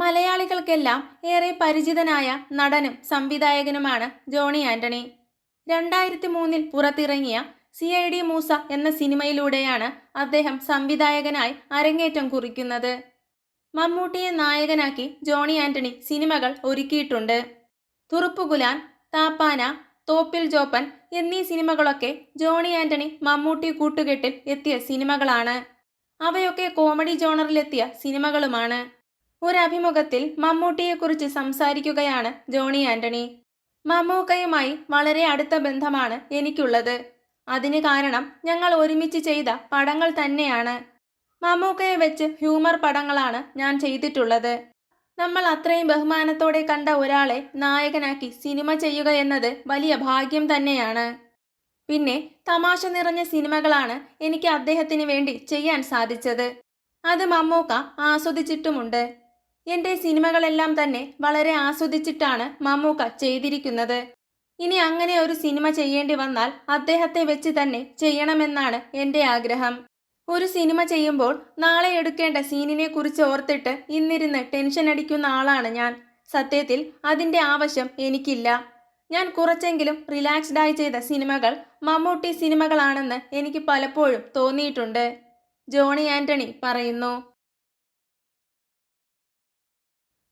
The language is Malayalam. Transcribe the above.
മലയാളികൾക്കെല്ലാം ഏറെ പരിചിതനായ നടനും സംവിധായകനുമാണ് ജോണി ആന്റണി. രണ്ടായിരത്തി മൂന്നിൽ പുറത്തിറങ്ങിയ സി ഐ ഡി മൂസ എന്ന സിനിമയിലൂടെയാണ് അദ്ദേഹം സംവിധായകനായി അരങ്ങേറ്റം കുറിക്കുന്നത്. മമ്മൂട്ടിയെ നായകനാക്കി ജോണി ആന്റണി സിനിമകൾ ഒരുക്കിയിട്ടുണ്ട്. തുറുപ്പുകുലാൻ താപ്പാന തോപ്പിൽ ജോപ്പൻ എന്നീ സിനിമകളൊക്കെ ജോണി ആന്റണി മമ്മൂട്ടി കൂട്ടുകെട്ടിൽ എത്തിയ സിനിമകളാണ്. അവയൊക്കെ കോമഡി ജോണറിലെത്തിയ സിനിമകളുമാണ്. ഒരു അഭിമുഖത്തിൽ മമ്മൂട്ടിയെക്കുറിച്ച് സംസാരിക്കുകയാണ് ജോണി ആന്റണി. മമ്മൂക്കയുമായി വളരെ അടുത്ത ബന്ധമാണ് എനിക്കുള്ളത്. അതിന് കാരണം ഞങ്ങൾ ഒരുമിച്ച് ചെയ്ത പടങ്ങൾ തന്നെയാണ്. മമ്മൂക്കയെ വെച്ച് ഹ്യൂമർ പടങ്ങളാണ് ഞാൻ ചെയ്തിട്ടുള്ളത്. നമ്മൾ അത്രയും ബഹുമാനത്തോടെ കണ്ട ഒരാളെ നായകനാക്കി സിനിമ ചെയ്യുക എന്നത് വലിയ ഭാഗ്യം തന്നെയാണ്. പിന്നെ തമാശ നിറഞ്ഞ സിനിമകളാണ് എനിക്ക് അദ്ദേഹത്തിന് വേണ്ടി ചെയ്യാൻ സാധിച്ചത്. അത് മമ്മൂക്ക ആസ്വദിച്ചിട്ടുമുണ്ട്. എന്റെ സിനിമകളെല്ലാം തന്നെ വളരെ ആസ്വദിച്ചിട്ടാണ് മമ്മൂക്ക ചെയ്തിരിക്കുന്നത്. ഇനി അങ്ങനെ ഒരു സിനിമ ചെയ്യേണ്ടി വന്നാൽ അദ്ദേഹത്തെ വെച്ച് തന്നെ ചെയ്യണമെന്നാണ് എന്റെ ആഗ്രഹം. ഒരു സിനിമ ചെയ്യുമ്പോൾ നാളെ എടുക്കേണ്ട സീനിനെ കുറിച്ച് ഓർത്തിട്ട് ഇന്നിരുന്ന് ടെൻഷൻ അടിക്കുന്ന ആളാണ് ഞാൻ. സത്യത്തിൽ അതിന്റെ ആവശ്യം എനിക്കില്ല. ഞാൻ കുറച്ചെങ്കിലും റിലാക്സ്ഡായി ചെയ്ത സിനിമകൾ മമ്മൂട്ടി സിനിമകളാണെന്ന് എനിക്ക് പലപ്പോഴും തോന്നിയിട്ടുണ്ട്. ജോണി ആന്റണി പറയുന്നു